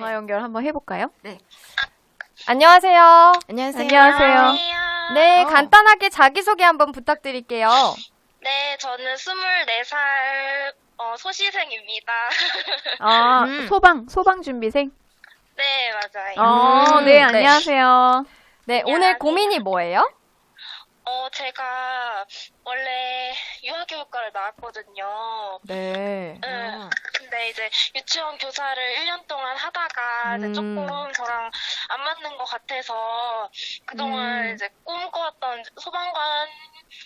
전화 연결 한번 해볼까요? 네. 안녕하세요. 안녕하세요. 안녕하세요. 네, 어. 간단하게 자기소개 한번 부탁드릴게요. 네, 저는 24살 어, 소시생입니다. 아, 음. 소방, 소방 준비생? 네, 맞아요. 어, 음, 네, 네. 안녕하세요. 네, 오늘 안녕하세요. 고민이 뭐예요? 어, 제가 원래 유아교육과를 나왔거든요. 네. 응. 이제 유치원 교사를 1년 동안 하다가 이제 음. 조금 저랑 안 맞는 것 같아서 그동안 음. 이제 꿈꿔왔던 소방관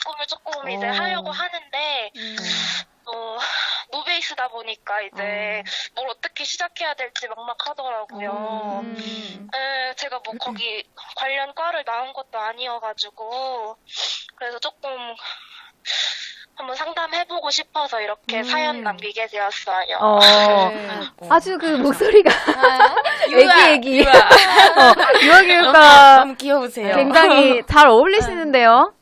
꿈을 조금 이제 어. 하려고 하는데 어, 노베이스다 보니까 이제 뭘 어떻게 시작해야 될지 막막하더라고요. 음. 네, 제가 뭐 거기 관련 과를 나온 것도 아니어가지고 그래서 조금 한번 상담해보고 싶어서 이렇게 음. 사연 남기게 되었어요. 어, 네. 아주 그 목소리가 유아, 애기, 애기. 유아. 어, 유아 교육과 너무 귀여우세요. 굉장히 잘 어울리시는데요.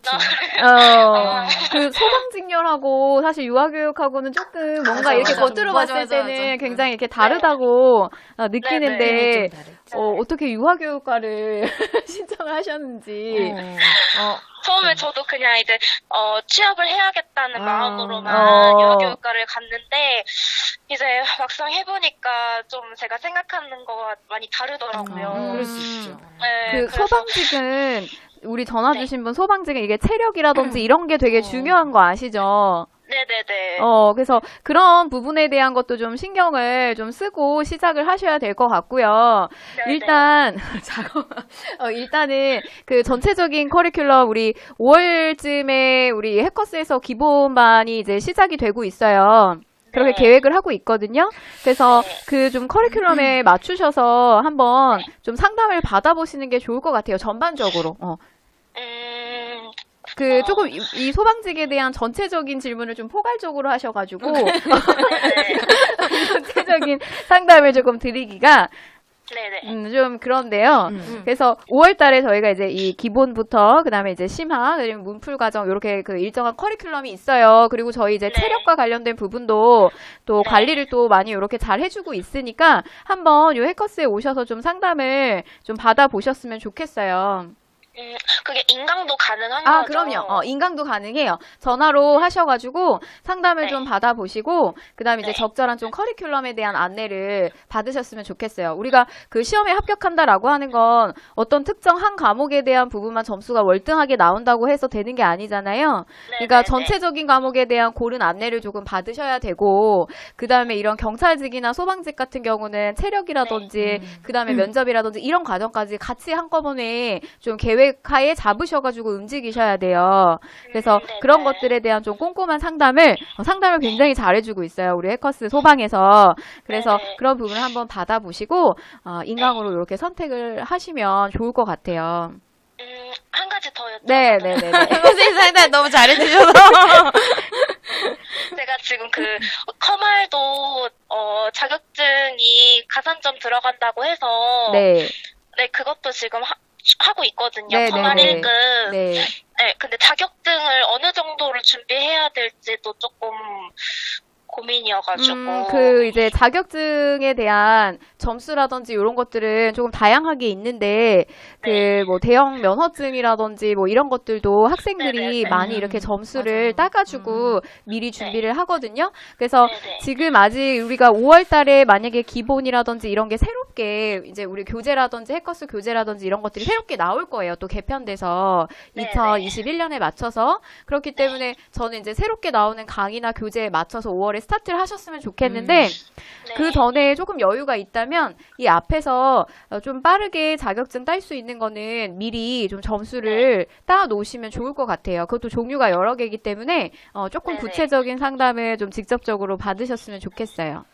그렇죠. 어, 그 소방직렬하고 사실 유아교육하고는 조금 뭔가 맞아, 이렇게 맞아. 겉으로 맞아, 봤을 맞아, 때는 맞아. 굉장히 이렇게 다르다고 어, 느끼는데 네. 어, 어떻게 유아교육과를 신청을 하셨는지. 어, 처음에 저도 그냥 이제 어, 취업을 해야겠다는 아. 마음으로만 어. 유아교육과를 갔는데 이제 막상 해보니까 좀 제가 생각하는 거와 많이 다르더라고요. 음. 그럴 수 있죠. 네, 그 그래서- 소방직은 우리 전화 네. 주신 분 소방직은 이게 체력이라든지 이런 게 되게 어. 중요한 거 아시죠? 네네네. 어, 그래서 그런 부분에 대한 것도 좀 신경을 좀 쓰고 시작을 하셔야 될 것 같고요. 네네. 일단, 작업, 어, 일단은 그 전체적인 커리큘럼 우리 5월쯤에 우리 해커스에서 기본반이 이제 시작이 되고 있어요. 그렇게 네. 계획을 하고 있거든요. 그래서 네. 그좀 커리큘럼에 맞추셔서 한번 좀 상담을 받아보시는 게 좋을 것 같아요. 전반적으로. 어. 음, 그 어. 조금 이, 이 소방직에 대한 전체적인 질문을 좀 포괄적으로 하셔가지고 네. 전체적인 상담을 조금 드리기가 네네. 음, 좀 그런데요. 음. 그래서 5월 달에 저희가 이제 이 기본부터 그다음에 이제 심화 그리고 문풀 과정 이렇게 그 일정한 커리큘럼이 있어요. 그리고 저희 이제 네. 체력과 관련된 부분도 또 네. 관리를 또 많이 이렇게 잘 해주고 있으니까 한번 요 해커스에 오셔서 좀 상담을 좀 받아 보셨으면 좋겠어요. 음, 그게 인강도 가능한 아, 거죠? 그럼요. 어, 인강도 가능해요. 전화로 하셔가지고 상담을 네. 좀 받아보시고, 그 다음에 이제 네. 적절한 좀 커리큘럼에 대한 안내를 받으셨으면 좋겠어요. 우리가 그 시험에 합격한다라고 하는 건 어떤 특정 한 과목에 대한 부분만 점수가 월등하게 나온다고 해서 되는 게 아니잖아요. 그러니까 네네네. 전체적인 과목에 대한 고른 안내를 조금 받으셔야 되고, 그 다음에 이런 경찰직이나 소방직 같은 경우는 체력이라든지, 네. 그 다음에 면접이라든지 이런 과정까지 같이 한꺼번에 좀 계획 하에 잡으셔가지고 움직이셔야 돼요. 그래서 음. 그런 것들에 대한 좀 꼼꼼한 상담을, 어, 상담을 굉장히 잘해주고 있어요. 우리 해커스 소방에서. 그래서 네네. 그런 부분을 한번 받아보시고, 어, 인강으로 이렇게 선택을 하시면 좋을 것 같아요. 음, 한 가지 더 여쭤봐도 네, 네, 네. 네. 선생님 상담 너무 잘해주셔서. 제가 지금 그 커말도 어, 자격증이 가산점 들어간다고 해서 네. 네, 그것도 지금 하, 하고 있거든요. 네, 커말 네, 네. 1급. 네. 네, 근데 자격증을 어느 정도로 준비해야 될지도 조금 고민이어가지고. 음, 그 이제 자격증에 대한 점수라든지 이런 것들은 조금 다양하게 있는데 그 네. 뭐 대형 면허증이라든지 뭐 이런 것들도 학생들이 네네네. 많이 음, 이렇게 점수를 맞아요. 따가지고 미리 준비를 하거든요. 그래서. 지금 아직 우리가 5월 달에 만약에 기본이라든지 이런 게 새롭게 이제 우리 교재라든지 해커스 교재라든지 이런 것들이 새롭게 나올 거예요. 또 개편돼서 네네. 2021년에 맞춰서 그렇기 때문에 저는 이제 새롭게 나오는 강의나 교재에 맞춰서 5월에 스타트를 하셨으면 좋겠는데 네. 그 전에 조금 여유가 있다면 이 앞에서 어, 좀 빠르게 자격증 딸 수 있는 거는 미리 좀 점수를 따 놓으시면 좋을 것 같아요. 그것도 종류가 여러 개이기 때문에 어, 조금 네네. 구체적인 상담을 좀 직접적으로 받으셨으면 좋겠어요.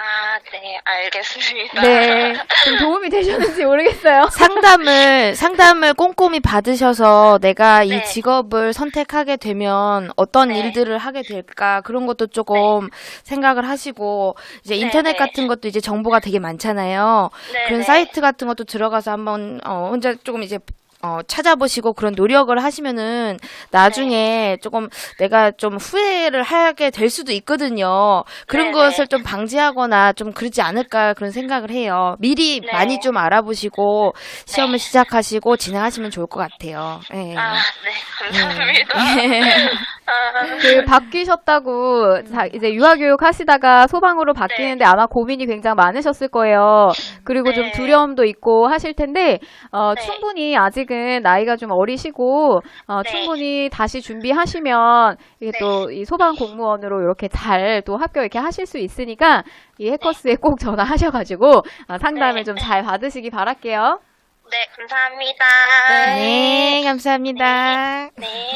아, 네, 알겠습니다. 네, 좀 도움이 되셨는지 모르겠어요. 상담을 상담을 꼼꼼히 받으셔서 내가 이 네. 직업을 선택하게 되면 어떤 네. 일들을 하게 될까 그런 것도 조금 생각을 하시고 이제 네, 인터넷 네. 같은 것도 이제 정보가 되게 많잖아요. 네, 그런 네. 사이트 같은 것도 들어가서 한번 어 혼자 조금 이제 어, 찾아보시고 그런 노력을 하시면은 나중에 조금 내가 좀 후회를 하게 될 수도 있거든요. 그런 네 네. 것을 좀 방지하거나 좀 그러지 않을까 그런 생각을 해요. 미리 네. 많이 좀 알아보시고 시험을 시작하시고 진행하시면 좋을 것 같아요. 예. 아, 네, 감사합니다. 아, 그 바뀌셨다고 자, 이제 유아교육 하시다가 소방으로 바뀌는데 아마 고민이 굉장히 많으셨을 거예요. 그리고 좀 네. 두려움도 있고 하실 텐데 어, 네. 충분히 아직은 나이가 좀 어리시고 어, 네. 충분히 다시 준비하시면 이게 네. 또이 소방 공무원으로 이렇게 잘 또 합격 이렇게 하실 수 있으니까 이 해커스에 꼭 전화하셔가지고 어, 상담을 네. 좀잘 받으시기 바랄게요. 네, 감사합니다. 네, 감사합니다. 네.